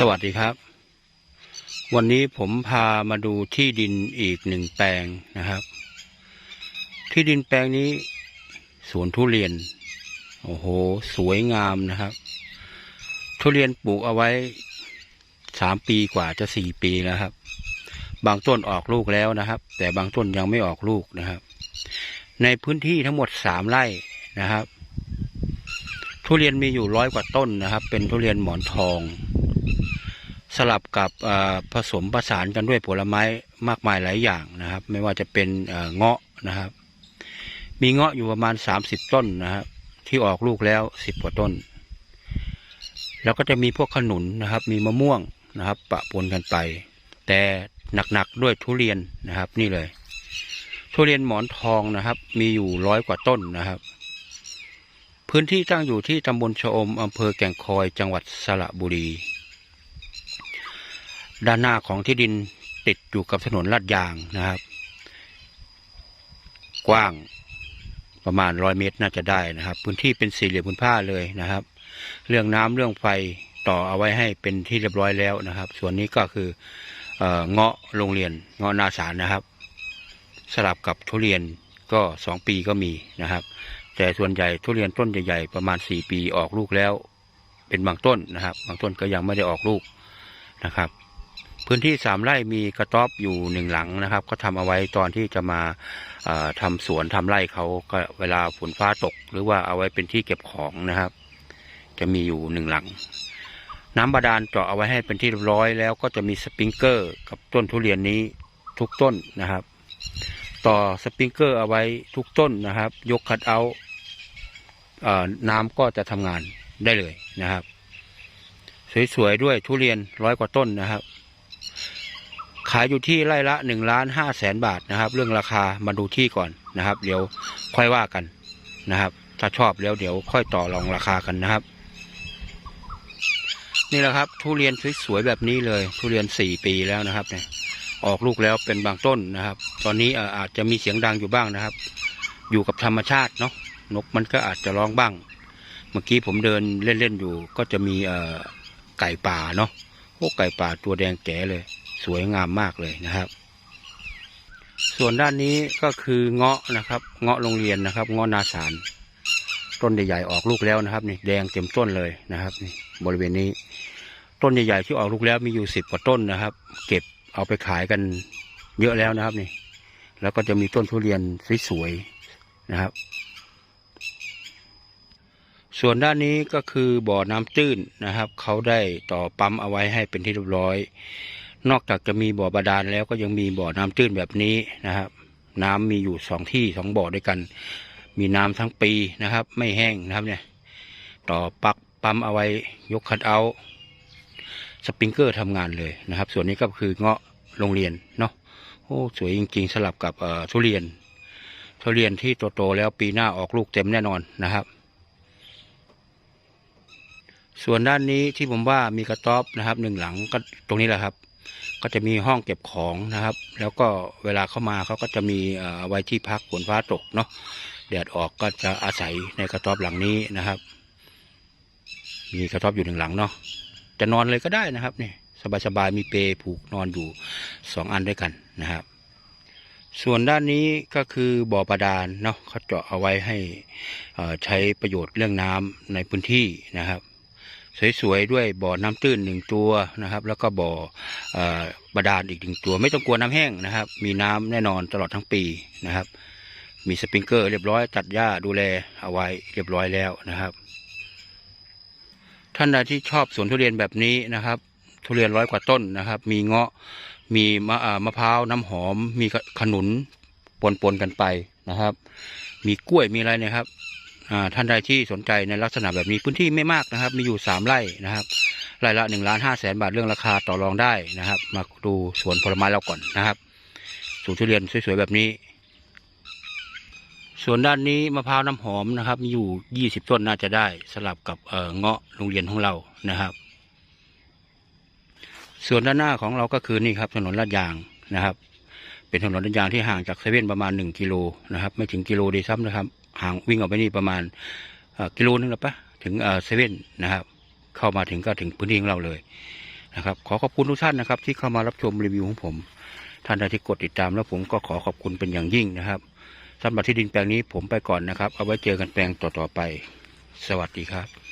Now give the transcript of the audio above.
สวัสดีครับ วันนี้ผมพามาดูที่ดินอีกหนึ่งแปลงนะครับ ที่ดินแปลงนี้สวนทุเรียน โอ้โห สวยงามนะครับ ทุเรียนปลูกเอาไว้สามปีกว่าจะสี่ปีแล้วครับ บางต้นออกลูกแล้วนะครับ แต่บางต้นยังไม่ออกลูกนะครับ ในพื้นที่ทั้งหมดสามไร่นะครับ ทุเรียนมีอยู่ร้อยกว่าต้นนะครับ เป็นทุเรียนหมอนทอง สลับกับผสมประสานกันด้วยผลไม้มากมายหลายอย่างนะครับ ไม่ว่าจะเป็นเงาะนะครับ มีเงาะอยู่ประมาณสามสิบต้นนะครับ ที่ออกลูกแล้วสิบกว่าต้น แล้วก็จะมีพวกขนุนนะครับ มีมะม่วงนะครับ ปะปนกันไป แต่หนักๆด้วยทุเรียนนะครับ นี่เลย ทุเรียนหมอนทองนะครับ มีอยู่ร้อยกว่าต้นนะครับ พื้นที่ตั้งอยู่ที่ตำบลชะอมอำเภอแก่งคอยจังหวัดสระบุรี ด้านหน้าของที่ดินติดอยู่กับถนนลาดยางนะครับ กว้างประมาณร้อยเมตรน่าจะได้นะครับ พื้นที่เป็นสี่เหลี่ยมพื้นผ้าเลยนะครับ เรื่องน้ำเรื่องไฟต่อเอาไว้ให้เป็นที่เรียบร้อยแล้วนะครับ ส่วนนี้ก็คือเออเงาะโรงเรียนเงาะนาสารนะครับ สลับกับทุเรียนก็สองปีก็มีนะครับ แต่ส่วนใหญ่ทุเรียนต้นใหญ่ๆประมาณสี่ปีออกลูกแล้ว เป็นบางต้นนะครับ บางต้นก็ยังไม่ได้ออกลูกนะครับ พื้นที่สามไร่มีกระต๊อบอยู่หนึ่งหลังนะครับ ก็ทำเอาไว้ตอนที่จะมาเอ่อทำสวนทำไร่เขาก็เวลาฝนฟ้าตก หรือว่าเอาไว้เป็นที่เก็บของนะครับ จะมีอยู่หนึ่งหลัง น้ำบาดาลเจาะเอาไว้ให้เป็นที่เรียบร้อยแล้วก็จะมีสปริงเกอร์ กับต้นทุเรียนนี้ทุกต้นนะครับ ต่อสปริงเกอร์เอาไว้ทุกต้นนะครับ ยกคัดเอาน้ำก็จะทำงานได้เลยนะครับ สวยๆด้วยทุเรียนร้อยกว่าต้นนะครับ ขายอยู่ที่ไร่ละหนึ่งล้านห้าแสนบาทนะครับ เรื่องราคามาดูที่ก่อนนะครับ เดี๋ยวค่อยว่ากันนะครับ ถ้าชอบแล้วเดี๋ยวค่อยต่อรองราคากันนะครับ นี่แหละครับทุเรียนสวยๆแบบนี้เลย ทุเรียนสี่ปีแล้วนะครับเนี่ยออกลูกแล้วเป็นบางต้นนะครับ ตอนนี้อาจจะมีเสียงดังอยู่บ้างนะครับ อยู่กับธรรมชาติเนาะนกมันก็อาจจะร้องบ้าง เมื่อกี้ผมเดินเล่นๆอยู่ ก็จะมีไก่ป่าเนาะพวกไก่ป่าตัวแดงแก๋เลย สวยงามมากเลยนะครับ ส่วนด้านนี้ก็คือเงาะนะครับ เงาะโรงเรียนนะครับ เงาะนาสาร ต้นใหญ่ๆออกลูกแล้วนะครับนี่แดงเต็มต้นเลยนะครับนี่บริเวณนี้ ต้นใหญ่ๆที่ออกลูกแล้วมีอยู่สิบกว่าต้นนะครับ เก็บเอาไปขายกันเยอะแล้วนะครับนี่ แล้วก็จะมีต้นทุเรียนสวยๆนะครับส่วนด้านนี้ก็คือบ่อน้ำตื้นนะครับ เขาได้ต่อปั๊มเอาไว้ให้เป็นที่เรียบร้อย นอกจากจะมีบ่อบาดาลแล้วก็ยังมีบ่อน้ำตื้นแบบนี้นะครับ น้ำมีอยู่สองที่สองบ่อด้วยกัน มีน้ำทั้งปีนะครับ ไม่แห้งนะครับเนี่ย ต่อปักปั๊มเอาไว้ยกคัดเอาสปริงเกอร์ทำงานเลยนะครับ ส่วนนี้ก็คือเงาะโรงเรียนเนาะโอ้สวยจริง ๆ สลับกับทุเรียน ทุเรียนที่โตๆแล้วปีหน้าออกลูกเต็มแน่นอนนะครับ ส่วนด้านนี้ที่ผมว่ามีกระต๊อบนะครับหนึ่งหลังก็ตรงนี้แหละครับ ก็จะมีห้องเก็บของนะครับ แล้วก็เวลาเข้ามาเขาก็จะมีเอ่อไว้ที่พักฝนฟ้าตกเนาะแดดออกก็จะอาศัยในกระต๊อบหลังนี้นะครับ มีกระต๊อบอยู่หนึ่งหลังเนาะจะนอนเลยก็ได้นะครับนี่สบายๆมีเปผูกนอนอยู่สองอันด้วยกันนะครับ ส่วนด้านนี้ก็คือบ่อบาดาลเนาะเขาเจาะเอาไว้ให้ใช้ประโยชน์เรื่องน้ำในพื้นที่นะครับ สวยๆด้วยบ่อน้ำตื้นหนึ่งตัวนะครับ แล้วก็บ่ออบาดาลอีกหนึ่งตัว ไม่ต้องกลัวน้ำแห้งนะครับ มีน้ำแน่นอนตลอดทั้งปีนะครับ มีสปริงเกอร์เรียบร้อยตัดหญ้าดูแลเอาไว้เรียบร้อยแล้วนะครับ ท่านใดที่ชอบสวนทุเรียนแบบนี้นะครับ ทุเรียนร้อยกว่าต้นนะครับ มีเงาะมีมะมะพร้าวน้ำหอม มีขนุนปนๆกันไปนะครับ มีกล้วยมีอะไรนะครับ ท่านใดที่สนใจในลักษณะแบบนี้พื้นที่ไม่มากนะครับ มีอยู่สามไร่นะครับไร่ละหนึ่งล้านห้าแสนบาทเรื่องราคาต่อรองได้นะครับ มาดูสวนผลไม้เราก่อนนะครับสวนทุเรียนสวยๆแบบนี้ส่วนด้านนี้มะพร้าวน้ำหอมนะครับมีอยู่ยี่สิบต้นน่าจะได้สลับกับเอ่อเงาะโรงเรียนของเรานะครับ ส่วนด้านหน้าของเราก็คือนี่ครับถนนลาดยางนะครับ เป็นถนนลาดยางที่ห่างจากเซเว่นประมาณหนึ่งกิโลนะครับ ไม่ถึงกิโลดีซ้ำนะครับ ห่างวิ่งออกไปนี่ประมาณกิโลนึงหรือปะถึงเซเว่นนะครับ เข้ามาถึงก็ถึงพื้นที่ของเราเลยนะครับ ขอขอบคุณทุกท่านนะครับ ที่เข้ามารับชมรีวิวของผม ท่านใดที่กดติดตามแล้วผมก็ขอขอบคุณเป็นอย่างยิ่งนะครับสำหรับที่ดินแปลงนี้ผมไปก่อนนะครับ เอาไว้เจอกันแปลงต่อๆไป สวัสดีครับ